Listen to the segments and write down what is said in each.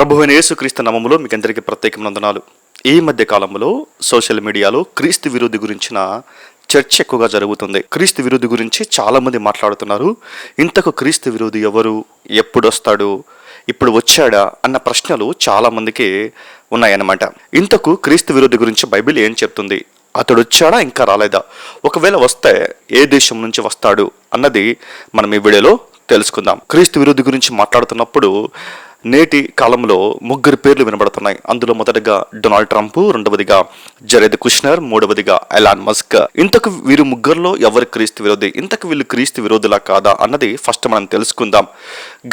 ప్రభువైన అయిన యేసుక్రీస్తు నామములో మీకు అందరికీ ప్రత్యేక నందనాలు ఈ మధ్య కాలంలో సోషల్ మీడియాలో క్రీస్తు విరోధి గురించిన చర్చ ఎక్కువగా జరుగుతుంది. క్రీస్తు విరోధి గురించి చాలామంది మాట్లాడుతున్నారు. ఇంతకు క్రీస్తు విరోధి ఎవరు? ఎప్పుడు వస్తాడు? ఇప్పుడు వచ్చాడా? అన్న ప్రశ్నలు చాలామందికి ఉన్నాయన్నమాట. ఇంతకు క్రీస్తు విరోధి గురించి బైబిల్ ఏం చెప్తుంది? అతడు వచ్చాడా? ఇంకా రాలేదా? ఒకవేళ వస్తే ఏ దేశం నుంచి వస్తాడు? అన్నది మనం ఈ వీడియోలో తెలుసుకుందాం. క్రీస్తు విరోధి గురించి మాట్లాడుతున్నప్పుడు నేటి కాలంలో ముగ్గురు పేర్లు వినబడుతున్నాయి. అందులో మొదటగా డొనాల్డ్ ట్రంప్ రెండవదిగా జరేద్ కుష్నర్ మూడవదిగా ఎలాన్ మస్క్. ఇంతకు వీరు ముగ్గురులో ఎవరు క్రీస్తు విరోధి? ఇంతకు వీళ్ళు క్రీస్తు విరోధులా కాదా అన్నది ఫస్ట్ మనం తెలుసుకుందాం.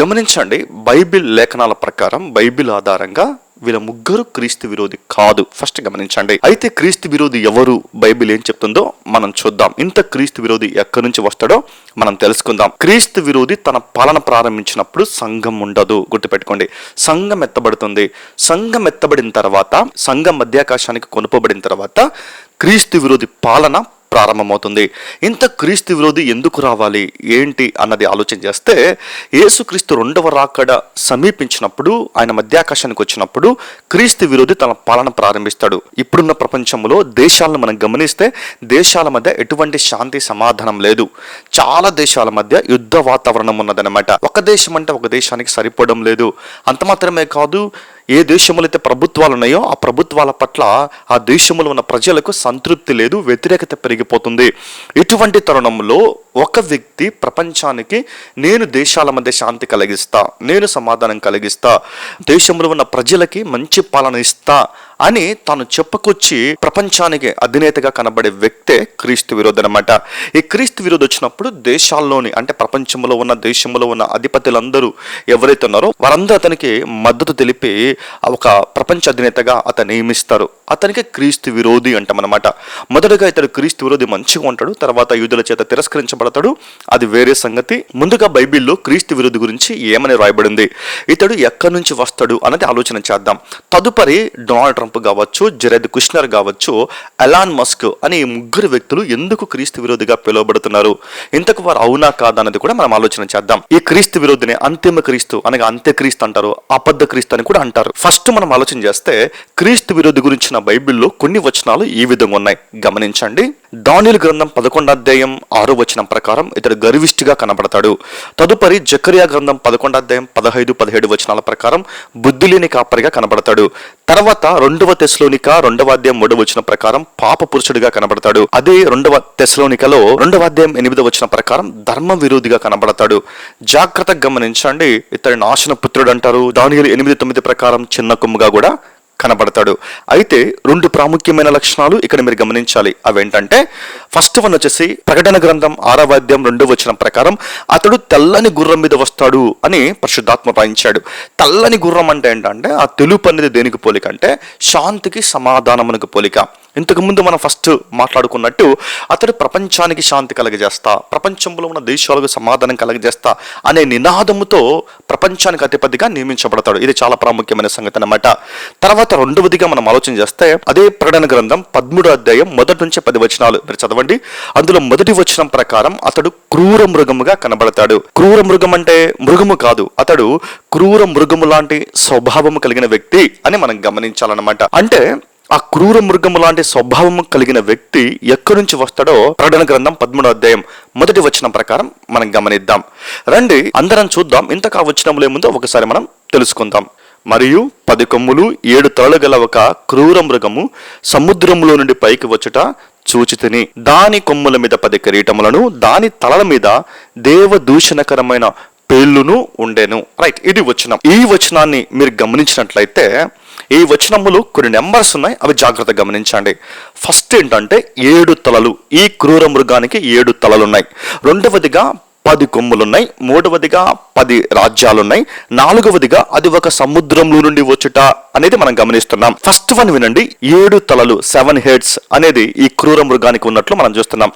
గమనించండి బైబిల్ లేఖనాల ప్రకారం బైబిల్ ఆధారంగా వీళ్ళ ముగ్గురు క్రీస్తు విరోధి కాదు. ఫస్ట్ గమనించండి. అయితే క్రీస్తు విరోధి ఎవరు? బైబిల్ ఏం చెప్తుందో మనం చూద్దాం. ఇంత క్రీస్తు విరోధి ఎక్కడి నుంచి వస్తాడో మనం తెలుసుకుందాం. క్రీస్తు విరోధి తన పాలన ప్రారంభించినప్పుడు సంఘం ఉండదు. గుర్తుపెట్టుకోండి. సంఘం ఎత్తబడుతుంది. సంఘం ఎత్తబడిన తర్వాత సంఘం మధ్యాకాశానికి కొనుపబడిన తర్వాత క్రీస్తు విరోధి పాలన ప్రారంభమవుతుంది. ఇంత క్రీస్తు విరోధి ఎందుకు రావాలి? ఏంటి అన్నది ఆలోచన చేస్తే యేసుక్రీస్తు రెండవ రాకడ సమీపించినప్పుడు ఆయన మధ్యాకాశానికి వచ్చినప్పుడు క్రీస్తు విరోధి తన పాలన ప్రారంభిస్తాడు. ఇప్పుడున్న ప్రపంచంలో దేశాలను మనం గమనిస్తే దేశాల మధ్య ఎటువంటి శాంతి సమాధానం లేదు. చాలా దేశాల మధ్య యుద్ధ వాతావరణం ఉన్నదనమాట ఒక దేశం అంటే ఒక దేశానికి సరిపోవడం లేదు. అంత మాత్రమే కాదు ఏ దేశంలో అయితే ప్రభుత్వాలు ఉన్నాయో ఆ ప్రభుత్వాల పట్ల ఆ దేశంలో ఉన్న ప్రజలకు సంతృప్తి లేదు వ్యతిరేకత పెరిగిపోతుంది. ఇటువంటి తరుణంలో ఒక వ్యక్తి ప్రపంచానికి నేను దేశాల మధ్య శాంతి కలిగిస్తా నేను సమాధానం కలిగిస్తా దేశంలో ఉన్న ప్రజలకి మంచి పాలన ఇస్తా అని తాను చెప్పుకొచ్చి ప్రపంచానికి అధినేతగా కనబడే వ్యక్తే క్రీస్తు విరోధి అనమాట ఈ క్రీస్తు విరోధి వచ్చినప్పుడు దేశాల్లోని అంటే ప్రపంచంలో ఉన్న దేశంలో ఉన్న అధిపతులందరూ ఎవరైతే ఉన్నారో వారందరూ అతనికి మద్దతు తెలిపి ఒక ప్రపంచ అధినేతగా అతను నియమిస్తారు. అతనికి క్రీస్తు విరోధి అంటామన్నమాట. మొదటగా ఇతడు క్రీస్తు విరోధి మంచిగా ఉంటాడు తర్వాత యూదుల చేత తిరస్కరించబడతాడు. అది వేరే సంగతి. ముందుగా బైబిల్లో క్రీస్తు విరోధి గురించి ఏమని రాయబడింది? ఇతడు ఎక్కడి నుంచి వస్తాడు అన్నది ఆలోచన చేద్దాం. తదుపరి డొనాల్డ్ ట్రంప్ కావచ్చు జెరెడ్ కుష్నర్ కావచ్చు అలాన్ మస్క్ అనే ఈ ముగ్గురు వ్యక్తులు ఎందుకు క్రీస్తు విరోధిగా పిలువబడుతున్నారు? ఇంతకు వారు అవునా కాదా అన్నది కూడా మనం ఆలోచన చేద్దాం. ఈ క్రీస్తు విరోధిని అంతిమ క్రీస్తు అనగా అంత్యక్రీస్తు అంటారు అబద్ధ క్రీస్తు అని కూడా అంటారు. ఫస్ట్ మనం ఆలోచన చేస్తే క్రీస్తు విరోధి గురించిన బైబిల్లో కొన్ని వచనాలు ఈ విధంగా ఉన్నాయి. గమనించండి. దానిలు గ్రంథం పదకొండు అధ్యాయం ఆరో వచనం ప్రకారం ఇతడు గర్విష్ఠిగా కనబడతాడు. తదుపరి జకరియా గ్రంథం పదకొండు అధ్యాయం పదహైదు పదిహేడు వచనాల ప్రకారం బుద్ధి లేని కాపరిగా కనబడతాడు. తర్వాత రెండవ తెశలోనిక రెండవ అధ్యాయం మూడవ వచనం ప్రకారం పాప పురుషుడిగా కనబడతాడు. అదే రెండవ తెశలోనికలో రెండవ అధ్యాయం ఎనిమిదవ వచనం ప్రకారం ధర్మ విరోధిగా కనబడతాడు. జాగ్రత్తగా గమనించండి ఇతడు నాశన పుత్రుడు అంటారు దానియలు ఎనిమిది తొమ్మిది ప్రకారం చిన్న కొమ్ముగా కూడా కనబడతాడు. అయితే రెండు ప్రాముఖ్యమైన లక్షణాలు ఇక్కడ మీరు గమనించాలి. అవేంటంటే ఫస్ట్ వన్ వచ్చేసి ప్రకటన గ్రంథం ఆరవాద్యం రెండో వచనం ప్రకారం అతడు తెల్లని గుర్రం మీద వస్తాడు అని పరిశుద్ధాత్మ రాయించాడు తెల్లని గుర్రం అంటే ఏంటంటే ఆ తెలుపు అనేది దేనికి పోలిక అంటే శాంతికి సమాధానమునకు పోలిక. ఇంతకు ముందు మనం ఫస్ట్ మాట్లాడుకున్నట్టు అతడు ప్రపంచానికి శాంతి కలగజేస్తా ప్రపంచంలో ఉన్న దేశాలకు సమాధానం కలగజేస్తా అనే నినాదముతో ప్రపంచానికి అతిపదిగా నియమించబడతాడు. ఇది చాలా ప్రాముఖ్యమైన సంగతి అన్నమాట. తర్వాత రెండవదిగా మనం ఆలోచన చేస్తే అదే ప్రకటన గ్రంథం పద్ముడు అధ్యాయం మొదటి నుంచి పది వచనాలు. మీరు చదవండి. అందులో మొదటి వచనం ప్రకారం అతడు క్రూర మృగముగా కనబడతాడు. క్రూర మృగం అంటే మృగము కాదు. అతడు క్రూర మృగము లాంటి స్వభావము కలిగిన వ్యక్తి అని మనం గమనించాలన్నమాట. అంటే ఆ క్రూర మృగము లాంటి స్వభావం కలిగిన వ్యక్తి ఎక్కడి నుంచి వస్తాడో ప్రకటన గ్రంథం పదమూడో అధ్యాయం మొదటి వచనం ప్రకారం మనం గమనిద్దాం. రండి అందరం చూద్దాం. ఇంతకా వచనములు ఏముందో ఒకసారి మనం తెలుసుకుందాం. మరియు పది కొమ్ములు ఏడు తలలు గల ఒక క్రూర మృగము సముద్రములో నుండి పైకి వచ్చుట చూచితిని. దాని కొమ్ముల మీద పది కిరీటములను దాని తలల మీద దేవదూషణకరమైన పేర్లును ఉండేను. రైట్ ఇది వచనం. ఈ వచనాన్ని మీరు గమనించినట్లయితే ఈ వచనములు కొన్ని నెంబర్స్ ఉన్నాయి అవి జాగ్రత్తగా గమనించండి. ఫస్ట్ ఏంటంటే ఏడు తలలు. ఈ క్రూర మృగానికి ఏడు తలలు ఉన్నాయి రెండవదిగా పది కొమ్ములున్నాయి. మూడవదిగా పది రాజ్యాలున్నాయి. నాలుగవదిగా అది ఒక సముద్రంలో నుండి వచ్చుట అనేది మనం గమనిస్తున్నాం. ఫస్ట్ వన్ వినండి. ఏడు తలలు సెవెన్ హెడ్స్ అనేది ఈ క్రూర మృగానికి ఉన్నట్లు మనం చూస్తున్నాం.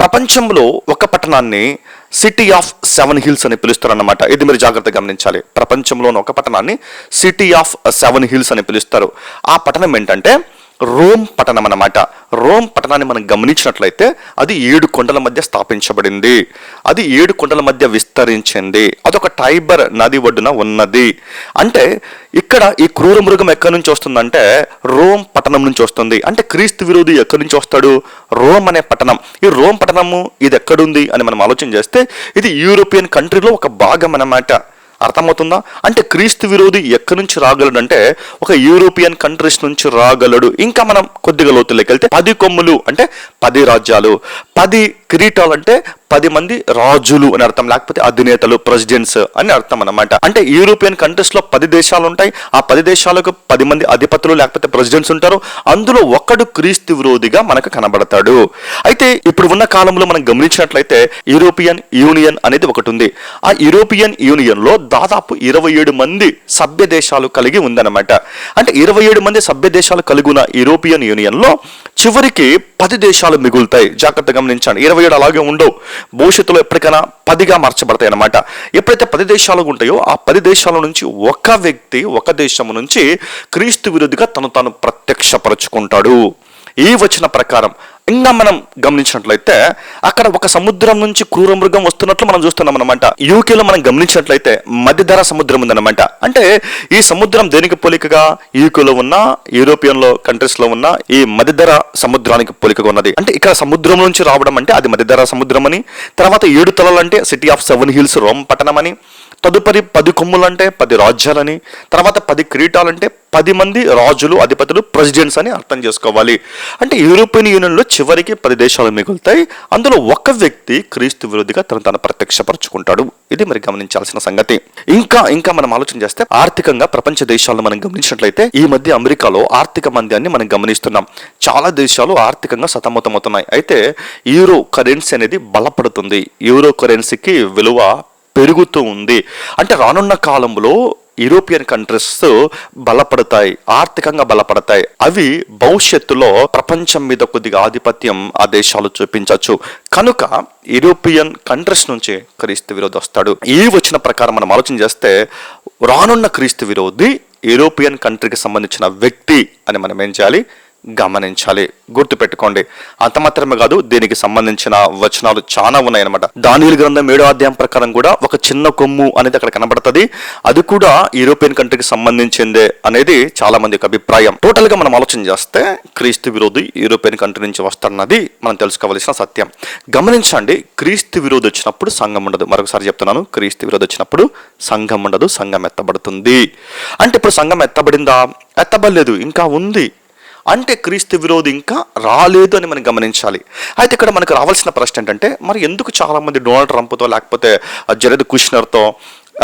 ప్రపంచంలో ఒక పట్టణాన్ని సిటీ ఆఫ్ సెవెన్ హిల్స్ అని పిలుస్తారన్నమాట. ఇది మీరు జాగ్రత్తగా గమనించాలి. ప్రపంచంలోని ఒక పట్టణాన్ని సిటీ ఆఫ్ సెవెన్ హిల్స్ అని పిలుస్తారు. ఆ పట్టణం ఏంటంటే రోమ్ పట్టణం అన్నమాట రోమ్ పట్టణాన్ని మనం గమనించినట్లయితే అది ఏడు కొండల మధ్య స్థాపించబడింది. అది ఏడు కొండల మధ్య విస్తరించింది. అదొక టైబర్ నది ఒడ్డున ఉన్నది. అంటే ఇక్కడ ఈ క్రూర మృగం ఎక్కడి నుంచి వస్తుందంటే రోమ్ పట్టణం నుంచి వస్తుంది. అంటే క్రీస్తు విరోధి ఎక్కడి నుంచి వస్తాడు? రోమ్ అనే పట్టణం. ఈ రోమ్ పట్టణము ఇది ఎక్కడుంది అని మనం ఆలోచన చేస్తే ఇది యూరోపియన్ కంట్రీలో ఒక భాగం అన్నమాట అర్థమవుతుందా? అంటే క్రీస్తు విరోధి ఎక్కడి నుంచి రాగలడు అంటే ఒక యూరోపియన్ కంట్రీస్ నుంచి రాగలడు. ఇంకా మనం కొద్దిగా లోతులోకి వెళ్తే పది కొమ్ములు అంటే పది రాజ్యాలు. పది కిరీటాలు అంటే పది మంది రాజులు అని అర్థం. లేకపోతే అధినేతలు ప్రెసిడెంట్స్ అని అర్థం అన్నమాట. అంటే యూరోపియన్ కంట్రీస్లో పది దేశాలు ఉంటాయి ఆ పది దేశాలకు పది మంది అధిపతులు లేకపోతే ప్రెసిడెంట్స్ ఉంటారు. అందులో ఒక్కడు క్రీస్తు విరోధిగా మనకు కనబడతాడు. అయితే ఇప్పుడు ఉన్న కాలంలో మనం గమనించినట్లయితే యూరోపియన్ యూనియన్ అనేది ఒకటి ఉంది. ఆ యూరోపియన్ యూనియన్లో దాదాపు ఇరవై ఏడు మంది సభ్య దేశాలు కలిగి ఉందన్నమాట. అంటే ఇరవై ఏడు మంది సభ్య దేశాలు కలిగి ఉన్న యూరోపియన్ యూనియన్లో చివరికి పది దేశాలు మిగులుతాయి. జాగ్రత్త గమనించండి. ఇరవై ఏడు అలాగే ఉండవు. భవిష్యత్తులో ఎప్పటికైనా పదిగా మార్చబడతాయి అన్నమాట. ఎప్పుడైతే పది దేశాలు ఉంటాయో ఆ పది దేశాల నుంచి ఒక వ్యక్తి ఒక దేశం నుంచి క్రీస్తు విరుద్ధిగా తను తాను ప్రత్యక్షపరచుకుంటాడు. ఈ వచ్చిన ప్రకారం ఇంకా మనం గమనించినట్లయితే అక్కడ ఒక సముద్రం నుంచి క్రూర మృగం వస్తున్నట్లు మనం చూస్తున్నాం అనమాట యూకేలో మనం గమనించినట్లయితే మధ్యధర సముద్రం ఉందన్నమాట. అంటే ఈ సముద్రం దేనికి పోలికగా? యూకేలో ఉన్న యూరోపియన్లో కంట్రీస్లో ఉన్న ఈ మధ్యధర సముద్రానికి పోలికగా ఉన్నది. అంటే ఇక్కడ సముద్రం నుంచి రావడం అంటే అది మధ్యధర సముద్రం అని తర్వాత ఏడు తలలు అంటే city of seven hills Rome పట్టణం అని తదుపరి పది కొమ్ములంటే పది రాజ్యాలని తర్వాత పది కిరీటాలంటే పది మంది రాజులు అధిపతులు ప్రెసిడెంట్స్ అని అర్థం చేసుకోవాలి. అంటే యూరోపియన్ యూనియన్లో చివరికి పది దేశాలు మిగులుతాయి. అందులో ఒక వ్యక్తి క్రీస్తు విరోధిగా తను తను ప్రత్యక్షపరచుకుంటాడు. ఇది మరి గమనించాల్సిన సంగతి. ఇంకా ఇంకా మనం ఆలోచన చేస్తే ఆర్థికంగా ప్రపంచ దేశాలను మనం గమనించినట్లయితే ఈ మధ్య అమెరికాలో ఆర్థిక మంద్యాన్ని మనం గమనిస్తున్నాం. చాలా దేశాలు ఆర్థికంగా సతమతమవుతున్నాయి. అయితే యూరో కరెన్సీ అనేది బలపడుతుంది. యూరో కరెన్సీకి విలువ పెరుగుతూ ఉంది. అంటే రానున్న కాలంలో యూరోపియన్ కంట్రీస్ బలపడతాయి ఆర్థికంగా బలపడతాయి. అవి భవిష్యత్తులో ప్రపంచం మీద కొద్దిగా ఆధిపత్యం ఆ దేశాలు చూపించవచ్చు. కనుక యూరోపియన్ కంట్రీస్ నుంచి క్రీస్తు విరోధి వస్తాడు. ఈ వచ్చిన ప్రకారం మనం ఆలోచన చేస్తే రానున్న క్రీస్తు విరోధి యూరోపియన్ కంట్రీకి సంబంధించిన వ్యక్తి అని మనం ఏం చేయాలి? గమనించాలి. గుర్తుపెట్టుకోండి. అంత మాత్రమే కాదు దీనికి సంబంధించిన వచనాలు చాలా ఉన్నాయన్నమాట. దానియుల గ్రంథం ఏడో అధ్యాయం ప్రకారం కూడా ఒక చిన్న కొమ్ము అనేది అక్కడ కనబడుతుంది. అది కూడా యూరోపియన్ కంట్రీకి సంబంధించిందే అనేది చాలా మంది యొక్క అభిప్రాయం. టోటల్గా మనం ఆలోచన చేస్తే క్రీస్తు విరోధి యూరోపియన్ కంట్రీ నుంచి వస్తున్నది మనం తెలుసుకోవలసిన సత్యం. గమనించండి క్రీస్తు విరోధి వచ్చినప్పుడు సంఘం ఉండదు. మరొకసారి చెప్తున్నాను క్రీస్తు విరోధి వచ్చినప్పుడు సంఘం ఉండదు సంఘం ఎత్తబడుతుంది. అంటే ఇప్పుడు సంఘం ఎత్తబడిందా? ఎత్తబడలేదు ఇంకా ఉంది. అంటే క్రీస్తు విరోధి ఇంకా రాలేదు అని మనం గమనించాలి. అయితే ఇక్కడ మనకు రావాల్సిన ప్రశ్న ఏంటంటే మరి ఎందుకు చాలామంది డొనాల్డ్ ట్రంప్తో లేకపోతే జరద్ కుష్నర్తో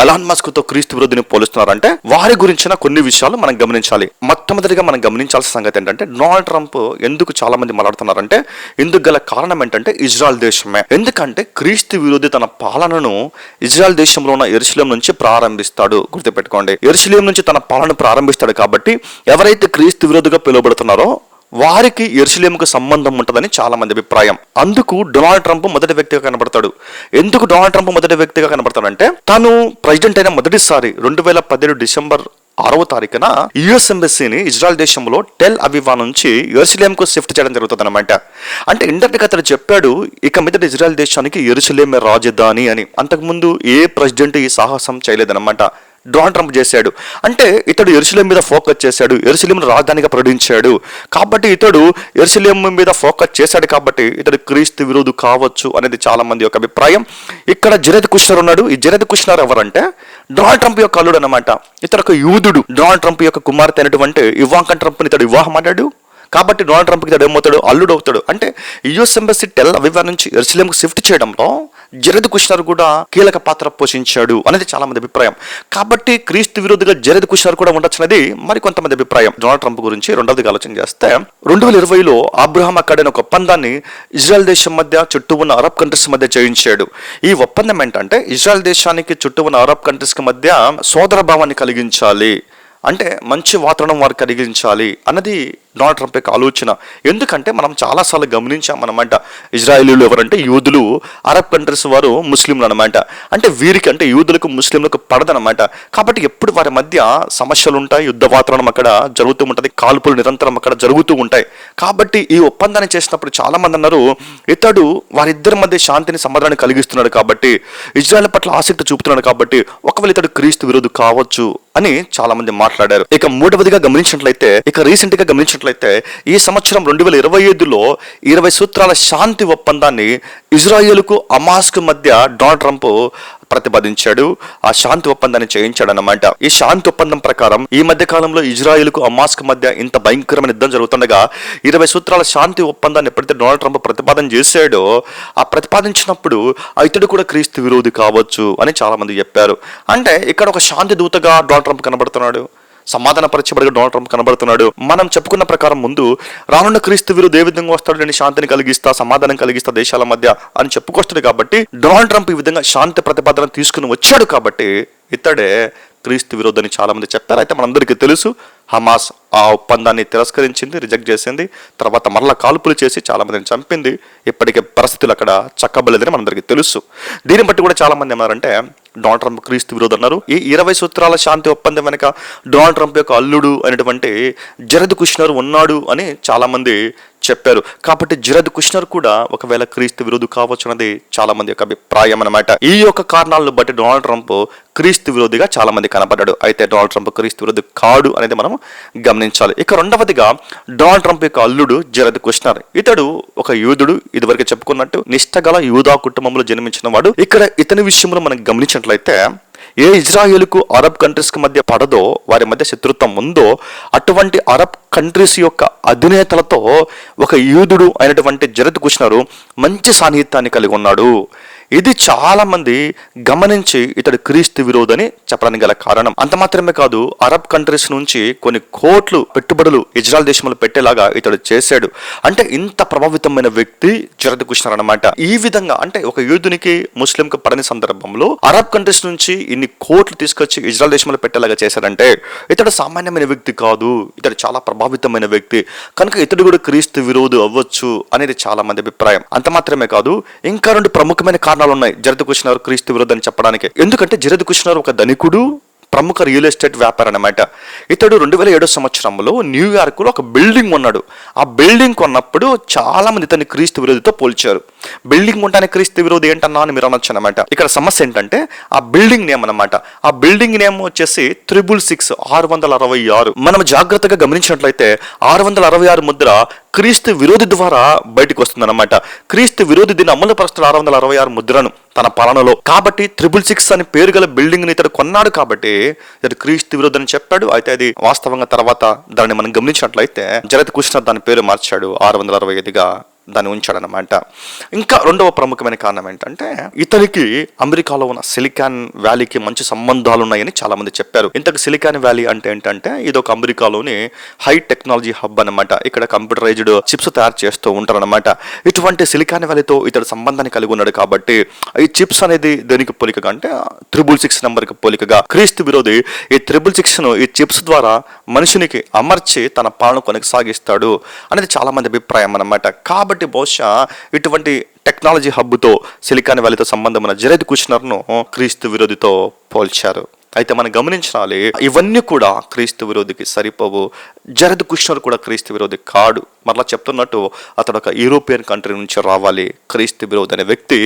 ఎలాన్ మస్క్తో క్రీస్తు విరోధిని పోలుస్తున్నారంటే వారి గురించిన కొన్ని విషయాలు మనం గమనించాలి. మొట్టమొదటిగా మనం గమనించాల్సిన సంగతి ఏంటంటే డొనాల్డ్ ట్రంప్ ఎందుకు చాలా మంది మాట్లాడుతున్నారంటే ఇందుకు గల కారణం ఏంటంటే ఇజ్రాయల్ దేశమే. ఎందుకంటే క్రీస్తు విరోధి తన పాలనను ఇజ్రాయల్ దేశంలో ఉన్న ఎరుసలేం నుంచి ప్రారంభిస్తాడు. గుర్తుపెట్టుకోండి. ఎరుసలేం నుంచి తన పాలన ప్రారంభిస్తాడు కాబట్టి ఎవరైతే క్రీస్తు విరోధిగా పిలువబడుతున్నారో వారికి ఎరుసలేముకు సంబంధం ఉంటుందని చాలా మంది అభిప్రాయం. అందుకు డొనాల్డ్ ట్రంప్ మొదటి వ్యక్తిగా కనబడతాడు. ఎందుకు డొనాల్డ్ ట్రంప్ మొదటి వ్యక్తిగా కనబడతాడంటే తను ప్రెసిడెంట్ అయిన మొదటిసారి రెండు వేల పదిహేడు డిసెంబర్ ఆరవ తారీఖున యుఎస్ ఎంబసీని ఇజ్రాయల్ దేశంలో టెల్ అవివా నుంచి ఎరుసలేంకు షిఫ్ట్ చేయడం జరుగుతుంది అనమాట అంటే ఇండక్ట్గా అతను చెప్పాడు ఇక మీద ఇజ్రాయెల్ దేశానికి ఎరుసలేమే రాజధాని అని. అంతకుముందు ఏ ప్రెసిడెంట్ ఈ సాహసం చేయలేదన్నమాట. డొనాల్డ్ ట్రంప్ చేశాడు. అంటే ఇతడు ఎరుసలేం మీద ఫోకస్ చేశాడు. ఎరుసలేం రాజధానిగా ప్రకటించాడు. కాబట్టి ఇతడు ఎరుసలేం మీద ఫోకస్ చేశాడు కాబట్టి ఇతడు క్రీస్తు విరోధు కావచ్చు అనేది చాలా మంది యొక్క అభిప్రాయం. ఇక్కడ జరద్ కుష్నర్ ఉన్నాడు. ఈ జరద్ కుష్నర్ ఎవరంటే డొనాల్డ్ ట్రంప్ యొక్క అల్లుడు అనమాట ఇతడు ఒక యూదుడు. డొనాల్డ్ ట్రంప్ యొక్క కుమార్తె అయినటువంటి ఇవాంకన్ ట్రంప్ని ఇతడు వివాహం అన్నాడు కాబట్టి డొనాల్డ్ ట్రంప్కి ఇతడు ఏమవుతాడు? అల్లుడు అవుతాడు అంటే యుఎస్ ఎంబసీ టెల్ అవివా నుంచి ఎరుసలేంకు షిఫ్ట్ చేయడంలో జరద్ కుష్నర్ కూడా కీలక పాత్ర పోషించాడు అనేది చాలా మంది అభిప్రాయం. కాబట్టి క్రీస్తు విరోధిగా జరద్ కుష్నర్ కూడా ఉండొచ్చినది మరి కొంతమంది అభిప్రాయం. డొనాల్డ్ ట్రంప్ గురించి రెండవదిగా ఆలోచన చేస్తే రెండు వేల ఇరవైలో అబ్రహాం అక్కడైన ఒక ఒప్పందాన్ని ఇజ్రాయెల్ దేశం మధ్య చుట్టూ ఉన్న అరబ్ కంట్రీస్ మధ్య చేయించాడు. ఈ ఒప్పందం ఏంటంటే ఇజ్రాయెల్ దేశానికి చుట్టూ ఉన్న అరబ్ కంట్రీస్కి మధ్య సోదర భావాన్ని కలిగించాలి. అంటే మంచి వాతావరణం వారు కలిగించాలి అన్నది డొనాల్డ్ ట్రంప్ యొక్క ఆలోచన. ఎందుకంటే మనం చాలాసార్లు గమనించామన్నమాట అనమాట ఇజ్రాయేలీలు ఎవరంటే యూదులు అరబ్ కంట్రీస్ వారు ముస్లింలు అనమాట అంటే వీరికి అంటే యూదులకు ముస్లింలకు పడదనమాట కాబట్టి ఎప్పుడు వారి మధ్య సమస్యలు ఉంటాయి యుద్ధ వాతావరణం అక్కడ జరుగుతూ ఉంటుంది కాల్పులు నిరంతరం అక్కడ జరుగుతూ ఉంటాయి. కాబట్టి ఈ ఒప్పందాన్ని చేసినప్పుడు చాలామంది అన్నారు ఇతడు వారిద్దరి మధ్య శాంతిని సమాధానం కలిగిస్తున్నాడు కాబట్టి ఇజ్రాయెల్ పట్ల ఆసక్తి చూపుతున్నాడు కాబట్టి ఒకవేళ ఇతడు క్రీస్తు విరోధు కావచ్చు అని చాలా మంది మాట్లాడారు. ఇక మూడవదిగా గమనించినట్లయితే ఇక రీసెంట్గా చూసినట్లయితే ఈ సంవత్సరం రెండు వేల ఇరవై ఐదులో ఇరవై సూత్రాల శాంతి ఒప్పందాన్ని ఇజ్రాయేల్కు అమాస్క్ మధ్య డొనాల్డ్ ట్రంప్ ప్రతిపాదించాడు. ఆ శాంతి ఒప్పందాన్ని చేయించాడు అన్నమాట ఈ శాంతి ఒప్పందం ప్రకారం ఈ మధ్య కాలంలో ఇజ్రాయిల్కు అమాస్క్ మధ్య ఇంత భయంకరమైన యుద్ధం జరుగుతుండగా ఇరవై సూత్రాల శాంతి ఒప్పందాన్ని ఎప్పుడైతే డొనాల్డ్ ట్రంప్ ప్రతిపాదన చేశాడో ఆ ప్రతిపాదించినప్పుడు ఇతడు కూడా క్రీస్తు విరోధి కావచ్చు అని చాలా మంది చెప్పారు. అంటే ఇక్కడ ఒక శాంతి దూతగా డొనాల్డ్ ట్రంప్ కనబడుతున్నాడు. సమాధాన పరిచయబడిగా డొనాల్డ్ ట్రంప్ కనబడుతున్నాడు. మనం చెప్పుకున్న ప్రకారం ముందు రానున్న క్రీస్తు వీరు ఏ విధంగా వస్తాడు నేను శాంతిని కలిగిస్తా సమాధానం కలిగిస్తా దేశాల మధ్య అని చెప్పుకొస్తాడు కాబట్టి డొనాల్డ్ ట్రంప్ ఈ విధంగా శాంతి ప్రతిపాదన తీసుకుని వచ్చాడు కాబట్టి ఇతడే క్రీస్తు విరోధని చాలామంది చెప్పారు. అయితే మనందరికీ తెలుసు హమాస్ ఆ ఒప్పందాన్ని తిరస్కరించింది రిజెక్ట్ చేసింది తర్వాత మరలా కాల్పులు చేసి చాలామందిని చంపింది. ఇప్పటికే పరిస్థితులు అక్కడ చక్కబలేదని మనందరికీ తెలుసు. దీన్ని బట్టి కూడా చాలామంది ఏమన్నారంటే డొనాల్డ్ ట్రంప్ క్రీస్తు విరోధి అన్నారు. ఈ ఇరవై సూత్రాల శాంతి ఒప్పందం వెనక డొనాల్డ్ ట్రంప్ యొక్క అల్లుడు అనేటువంటి జరద్ కుష్నర్ ఉన్నాడు అని చాలామంది చెప్పారు. కాబట్టి జరద్ కుష్నర్ కూడా ఒకవేళ క్రీస్తు విరోధి కావచ్చు అన్నది చాలా మంది యొక్క అభిప్రాయం అనమాట ఈ యొక్క కారణాలను బట్టి డొనాల్డ్ ట్రంప్ క్రీస్తు విరోధిగా చాలా మంది కనపడ్డాడు అయితే డొనాల్డ్ ట్రంప్ క్రీస్తు విరోధి కాడు అనేది మనం గమనించాలి. ఇక రెండవదిగా డొనాల్డ్ ట్రంప్ యొక్క అల్లుడు జరద్ కుష్నర్. ఇతడు ఒక యూదుడు. ఇదివరకు చెప్పుకున్నట్టు నిష్టగల యూదా కుటుంబంలో జన్మించిన వాడు. ఇక్కడ ఇతని విషయంలో మనం గమనించినట్లయితే ఏ ఇజ్రాయేలుకు అరబ్ కంట్రీస్కి మధ్య పడదో వారి మధ్య శత్రుత్వం ఉందో అటువంటి అరబ్ కంట్రీస్ యొక్క అధినేతలతో ఒక యూదుడు అయినటువంటి జరద్ కుష్నరు మంచి సాన్నిహిత్యాన్ని కలిగి ఉన్నాడు. ఇది చాలామంది గమనించి ఇతడు క్రీస్తు విరోధని చెప్పడానికి గల కారణం. అంత మాత్రమే కాదు అరబ్ కంట్రీస్ నుంచి కొన్ని కోట్లు పెట్టుబడులు ఇజ్రాయల్ దేశంలో పెట్టేలాగా ఇతడు చేశాడు. అంటే ఇంత ప్రభావితమైన వ్యక్తి జరద్ కుష్నర్ అనమాట ఈ విధంగా అంటే ఒక యూదునికి ముస్లింకి పడని సందర్భంలో అరబ్ కంట్రీస్ నుంచి ఇన్ని కోట్లు తీసుకొచ్చి ఇజ్రాయల్ దేశంలో పెట్టేలాగా చేశాడంటే ఇతడు సామాన్యమైన వ్యక్తి కాదు. ఇతడు చాలా ప్రభావితమైన వ్యక్తి. కనుక ఇతడు కూడా క్రీస్తు విరోధు అవ్వచ్చు అనేది చాలా మంది అభిప్రాయం. అంత మాత్రమే కాదు ఇంకా రెండు ప్రముఖమైన కారణాలు ఉన్నాయి జరద్ కుష్నర్ క్రీస్తు విరుద్ధ అని చెప్పడానికి. ఎందుకంటే జరద్ కుష్నర్ ఒక ధనికుడు ప్రముఖ రియల్ ఎస్టేట్ వ్యాపారి అనమాట ఇతడు రెండు వేల ఏడో సంవత్సరంలో న్యూయార్క్లో ఒక బిల్డింగ్ ఉన్నాడు ఆ బిల్డింగ్ కొన్నప్పుడు చాలా మంది ఇతన్ని క్రీస్తు విరోధితో పోల్చారు. బిల్డింగ్ ఉంటానే క్రీస్తు విరోధి ఏంటన్నా అని మీరు అనొచ్చు అనమాట ఇక్కడ సమస్య ఏంటంటే ఆ బిల్డింగ్ నేమ్ అనమాట ఆ బిల్డింగ్ నేమ్ వచ్చేసి త్రిబుల్ సిక్స్ ఆరు వందల అరవై ఆరు. మనం జాగ్రత్తగా గమనించినట్లయితే ఆరు వందల అరవై ఆరు ముద్ర క్రీస్తు విరోధి ద్వారా బయటకు వస్తుందన్నమాట క్రీస్తు విరోధి దీన్ని అమలుపరుస్తున్న ఆరు వందల అరవై ఆరు ముద్రను తన పాలనలో. కాబట్టి త్రిబుల్ సిక్స్ అని పేరు గల బిల్డింగ్ని ఇతడు కొన్నాడు కాబట్టి ఇతడు క్రీస్తు విరోధి అని చెప్పాడు. అయితే అది వాస్తవంగా తర్వాత దాన్ని మనం గమనించినట్లయితే జరత్ కృష్ణ దాని పేరు మార్చాడు ఆరు వందల అరవై ఐదుగా. దాన్ని ఉంచాడనమాట ఇంకా రెండవ ప్రముఖమైన కారణం ఏంటంటే ఇతనికి అమెరికాలో ఉన్న సిలికాన్ వ్యాలీకి మంచి సంబంధాలు ఉన్నాయని చాలా మంది చెప్పారు. ఇంతకు సిలికాన్ వ్యాలీ అంటే ఏంటంటే ఇది ఒక అమెరికాలోని హై టెక్నాలజీ హబ్ అన్నమాట. ఇక్కడ కంప్యూటరైజ్డ్ చిప్స్ తయారు చేస్తూ ఉంటారనమాట ఇటువంటి సిలికాన్ వ్యాలీతో ఇతడు సంబంధాన్ని కలిగి ఉన్నాడు కాబట్టి ఈ చిప్స్ అనేది దేనికి పోలికగా అంటే త్రిబుల్ సిక్స్ నెంబర్కి పోలికగా. క్రీస్తు విరోధి ఈ త్రిబుల్ సిక్స్ను ఈ చిప్స్ ద్వారా మనిషినికి అమర్చి తన పాలన కొనసాగిస్తాడు అనేది చాలా మంది అభిప్రాయం అనమాట కాబట్టి బహుశా ఇటువంటి టెక్నాలజీ హబ్తో సిలికాన్ వ్యాలీతో సంబంధం ఉన్న జరేద్ కుష్నర్ను క్రీస్తు విరోధితో పోల్చారు. అయితే మనం గమనించాలి ఇవన్నీ కూడా క్రీస్తు విరోధికి సరిపోవు. జరద్ కుష్ణర్ కూడా క్రీస్తు విరోధి కాడు. మరలా చెప్తున్నట్టు అతడు ఒక యూరోపియన్ కంట్రీ నుంచి రావాలి. క్రీస్తు విరోధి అనే వ్యక్తి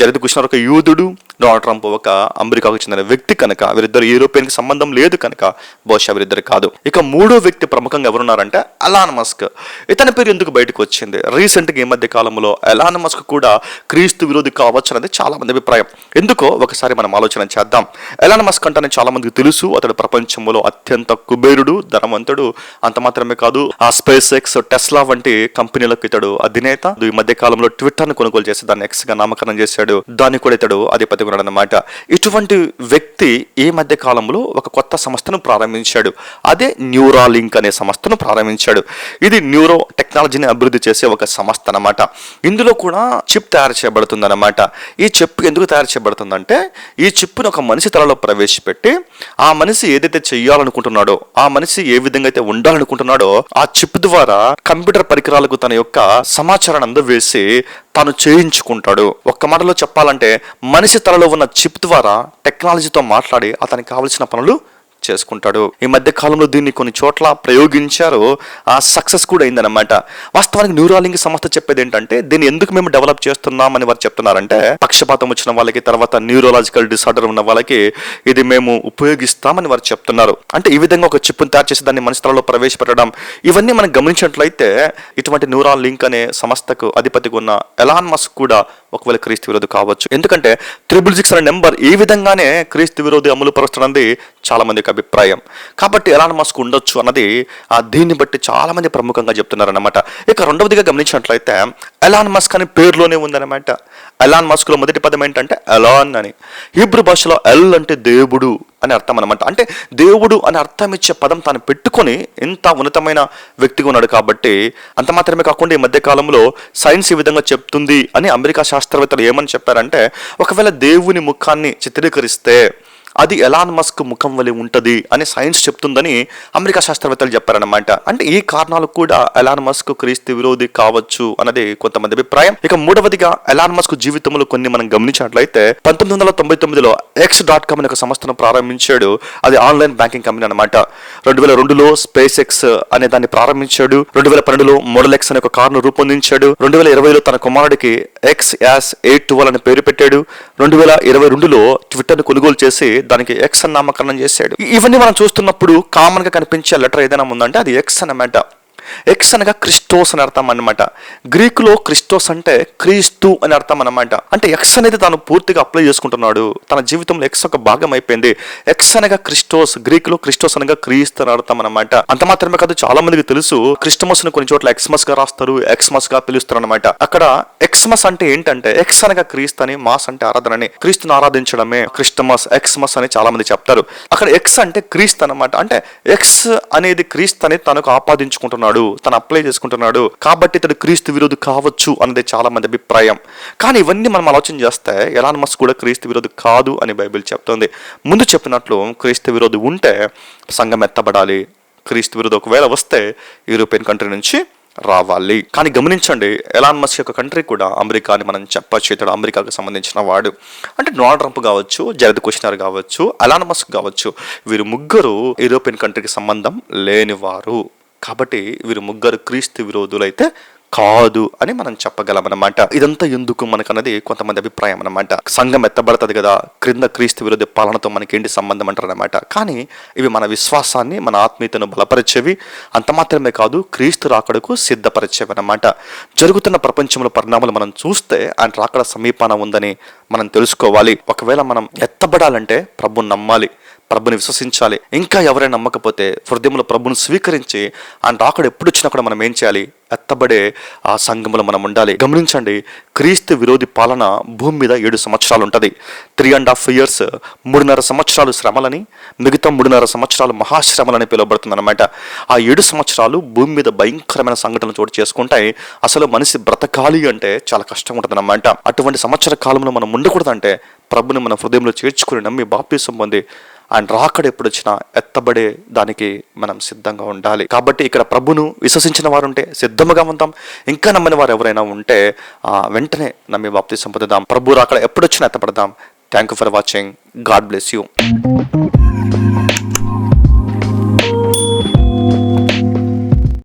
జరద్ కుష్ణర్ ఒక యూదుడు డొనాల్డ్ ట్రంప్ ఒక అమెరికాకు చెందిన వ్యక్తి కనుక వీరిద్దరు యూరోపియన్కి సంబంధం లేదు కనుక బహుశా వీరిద్దరు కాదు. ఇక మూడో వ్యక్తి ప్రముఖంగా ఎవరున్నారంటే అలాన్ మస్క్. ఇతని పేరు ఎందుకు బయటకు వచ్చింది? రీసెంట్గా ఈ మధ్య కాలంలో అలాన్ మస్క్ కూడా క్రీస్తు విరోధి కావచ్చు అనేది చాలా మంది అభిప్రాయం. ఎందుకో ఒకసారి మనం ఆలోచన చేద్దాం. ఎలాన్ మస్క్ అంటే చాలా మందికి తెలుసు. అతడు ప్రపంచంలో అత్యంత కుబేరుడు ధనవంతుడు. అంత మాత్రమే కాదు ఆ స్పేస్ ఎక్స్ టెస్లా వంటి కంపెనీలకు ఇతడు అధినేత. ఈ మధ్య కాలంలో ట్విట్టర్ను కొనుగోలు చేసి దాన్ని ఎక్స్గా నామకరణం చేశాడు. దాన్ని కూడా ఇతడు అధిపతి అనమాట ఇటువంటి వ్యక్తి ఈ మధ్య కాలంలో ఒక కొత్త సంస్థను ప్రారంభించాడు. అదే న్యూరాలింక్ అనే సంస్థను ప్రారంభించాడు. ఇది న్యూరో టెక్నాలజీని అభివృద్ధి చేసే ఒక సంస్థ అనమాట ఇందులో కూడా చిప్ తయారు చేయబడుతుంది అనమాట ఈ చిప్ ఎందుకు తయారు చేయబడుతుందంటే ఈ చిప్ను ఒక మనిషి తలలో ప్రవేశపెట్టి పెట్టి ఆ మనిషి ఏదైతే చేయాలనుకుంటున్నాడో ఆ మనిషి ఏ విధంగా అయితే ఉండాలనుకుంటున్నాడో ఆ చిప్ ద్వారా కంప్యూటర్ పరికరాలకు తన యొక్క సమాచారాన్ని అందవేసి తాను చేయించుకుంటాడు. ఒక్క మాటలో చెప్పాలంటే మనిషి తలలో ఉన్న చిప్ ద్వారా టెక్నాలజీతో మాట్లాడి అతనికి కావలసిన పనులు చేసుకుంటాడు. ఈ మధ్య కాలంలో దీన్ని కొన్ని చోట్ల ప్రయోగించారు ఆ సక్సెస్ కూడా అయిందనమాట వాస్తవానికి న్యూరాలింగ్ సంస్థ చెప్పేది ఏంటంటే దీన్ని ఎందుకు మేము డెవలప్ చేస్తున్నామని వారు చెప్తున్నారంటే పక్షపాతం వచ్చిన వాళ్ళకి తర్వాత న్యూరోలాజికల్ డిసార్డర్ ఉన్న వాళ్ళకి ఇది మేము ఉపయోగిస్తామని వారు చెప్తున్నారు. అంటే ఈ విధంగా ఒక చిప్పును తయారు చేసి దాన్ని మనిషి తలలో ప్రవేశపెట్టడం ఇవన్నీ మనం గమనించినట్లయితే ఇటువంటి న్యూరాల్ లింక్ అనే సంస్థకు అధిపతిగా ఉన్న ఎలాన్ మస్క్ కూడా ఒకవేళ క్రీస్తు విరోధి కావచ్చు. ఎందుకంటే త్రిబుల్ సిక్స్ అనే నెంబర్ ఈ విధంగానే క్రీస్తు విరోధి అమలు పరుస్తున్నది చాలామంది అభిప్రాయం. కాబట్టి ఎలాన్ మస్క్ ఉండొచ్చు అన్నది ఆ దీన్ని బట్టి చాలా మంది ప్రముఖంగా చెప్తున్నారన్నమాట. ఇక రెండవదిగా గమనించినట్లయితే ఎలాన్ మస్క్ అనే పేరులోనే ఉందన్నమాట. ఎలాన్ మస్క్లో మొదటి పదం ఏంటంటే ఎలాన్ అని. హీబ్రూ భాషలో ఎల్ అంటే దేవుడు. అని అర్థం అనమాట అంటే దేవుడు అని అర్థం ఇచ్చే పదం తాను పెట్టుకొని ఇంత ఉన్నతమైన వ్యక్తిగా ఉన్నాడు కాబట్టి అంత మాత్రమే కాకుండా ఈ మధ్య కాలంలో సైన్స్ ఈ విధంగా చెప్తుంది అని అమెరికా శాస్త్రవేత్తలు ఏమని చెప్పారంటే ఒకవేళ దేవుని ముఖాన్ని చిత్రీకరిస్తే అది ఎలాన్ మస్క్ ముఖం వలె ఉంటుంది అని సైన్స్ చెప్తుందని అమెరికా శాస్త్రవేత్తలు చెప్పారనమాట అంటే ఈ కారణాలు కూడా ఎలాన్ మస్క్ క్రీస్తు విరోధి కావచ్చు అన్నది కొంతమంది అభిప్రాయం. ఇక మూడవదిగా ఎలాన్ మస్క్ జీవితంలో కొన్ని మనం గమనించినట్లయితే పంతొమ్మిది వందల తొంభై తొమ్మిదిలో ఎక్స్ డాట్ కామ్ అనే ఒక సంస్థను ప్రారంభించాడు. అది ఆన్లైన్ బ్యాంకింగ్ కంపెనీ అనమాట రెండు వేల రెండులో స్పేస్ ఎక్స్ అనే దాన్ని ప్రారంభించాడు. రెండు వేల పన్నెండులో మోడల్ ఎక్స్ అనే ఒక కారును రూపొందించాడు. రెండు వేల ఇరవైలో తన కుమారుడికి ఎక్స్ యాస్ ఎయిట్ ట్వెల్వ్ అనే పేరు పెట్టాడు. రెండు వేల ఇరవై రెండులో ట్విట్టర్ను కొనుగోలు చేసి దానికి ఎక్స్ అని నామకరణం చేశాడు. ఇవన్నీ మనం చూస్తున్నప్పుడు కామన్గా కనిపించే లెటర్ ఏదైనా ఉందంటే అది ఎక్స్ అన్నమాట. ఎక్స్ అనగా క్రిస్టోస్ అని అర్థం అనమాట గ్రీకులో క్రిస్టోస్ అంటే క్రీస్తు అని అర్థం అనమాట అంటే ఎక్స్ అనేది తాను పూర్తిగా అప్లై చేసుకుంటున్నాడు. తన జీవితంలో ఎక్స్ ఒక భాగం అయిపోయింది. ఎక్స్ అనగా క్రిస్టోస్ గ్రీకులో క్రిస్టోస్ అనగా క్రీస్తు అని అర్థం అన్నమాట. అంత మాత్రమే కాదు చాలా మందికి తెలుసు క్రిస్టమస్ను కొన్ని చోట్ల ఎక్స్మస్గా రాస్తారు ఎక్స్మస్గా పిలుస్తారు అనమాట అక్కడ ఎక్స్మస్ అంటే ఏంటంటే ఎక్స్ అనగా క్రీస్తు అని మాస్ అంటే ఆరాధన అని క్రీస్తును ఆరాధించడమే క్రిస్టమస్ ఎక్స్మస్ అని చాలా మంది చెప్తారు. అక్కడ ఎక్స్ అంటే క్రీస్తు అన్నమాట. అంటే ఎక్స్ అనేది క్రీస్తు అని తనకు ఆపాదించుకుంటున్నాడు. తను అప్లై చేసుకుంటున్నాడు. కాబట్టి ఇతడు క్రీస్తు విరోధి కావచ్చు అన్నది చాలా మంది అభిప్రాయం. కానీ ఇవన్నీ మనం ఆలోచన చేస్తే ఎలాన్ మస్క్ కూడా క్రీస్తు విరోధి కాదు అని బైబిల్ చెప్తోంది. ముందు చెప్పినట్లు క్రీస్తు విరోధి ఉంటే సంఘం ఎత్తబడాలి. క్రీస్తు విరోధి ఒకవేళ వస్తే యూరోపియన్ కంట్రీ నుంచి రావాలి. కానీ గమనించండి ఎలాన్ మస్క్ యొక్క కంట్రీ కూడా అమెరికా అని మనం చెప్పచ్చు. ఇతడు అమెరికాకు సంబంధించిన వాడు. అంటే డొనాల్డ్ ట్రంప్ కావచ్చు జరద్ కుషనర్ కావచ్చు ఎలాన్ మస్క్ కావచ్చు వీరు ముగ్గురు యూరోపియన్ కంట్రీకి సంబంధం లేనివారు. కాబట్టి వీరు ముగ్గురు క్రీస్తు విరోధులైతే కాదు అని మనం చెప్పగలం అనమాట ఇదంతా ఎందుకు మనకన్నది కొంతమంది అభిప్రాయం అనమాట సంఘం ఎత్తబడుతుంది కదా క్రింద క్రీస్తు విరోధి పాలనతో మనకేంటి సంబంధం అంటారు అనమాట కానీ ఇవి మన విశ్వాసాన్ని మన ఆత్మీయతను బలపరిచేవి అంత మాత్రమే కాదు క్రీస్తు రాకడకు సిద్ధపరిచేవి అనమాట జరుగుతున్న ప్రపంచంలో పరిణామాలు మనం చూస్తే ఆయన రాకడ సమీపాన ఉందని మనం తెలుసుకోవాలి. ఒకవేళ మనం ఎత్తబడాలంటే ప్రభుని నమ్మాలి. ప్రభుని విశ్వసించాలి. ఇంకా ఎవరైనా నమ్మకపోతే హృదయంలో ప్రభుని స్వీకరించి ఆయన రాకడ ఎప్పుడు వచ్చినా కూడా మనం ఏం చేయాలి? ఎత్తబడే ఆ సంఘంలో మనం ఉండాలి. గమనించండి క్రీస్తు విరోధి పాలన భూమి మీద ఏడు సంవత్సరాలు ఉంటుంది. త్రీ అండ్ హాఫ్ ఇయర్స్ మూడున్నర సంవత్సరాలు శ్రమలని మిగతా మూడున్నర సంవత్సరాలు మహాశ్రమలని పిలువబడుతుంది అనమాట ఆ ఏడు సంవత్సరాలు భూమి మీద భయంకరమైన సంఘటనలు చోటు చేసుకుంటాయి. అసలు మనిషి బ్రతకాలి అంటే చాలా కష్టం ఉంటుంది అన్నమాట అటువంటి సంవత్సర కాలంలో మనం ఉండకూడదంటే ప్రభుని మన హృదయంలో చేర్చుకుని నమ్మి బాప్తీసం పొంది ఆయన రాకడ ఎప్పుడు వచ్చినా ఎత్తబడే దానికి మనం సిద్ధంగా ఉండాలి. కాబట్టి ఇక్కడ ప్రభును విశ్వసించిన వారు ఉంటే సిద్ధముగా ఉంటాం. ఇంకా నమ్మని వారు ఎవరైనా ఉంటే వెంటనే నమ్మి బాప్తీసం పొందుదాం. ప్రభు రాకడ ఎప్పుడు వచ్చినా ఎత్తపడదాం thank you for watching God bless you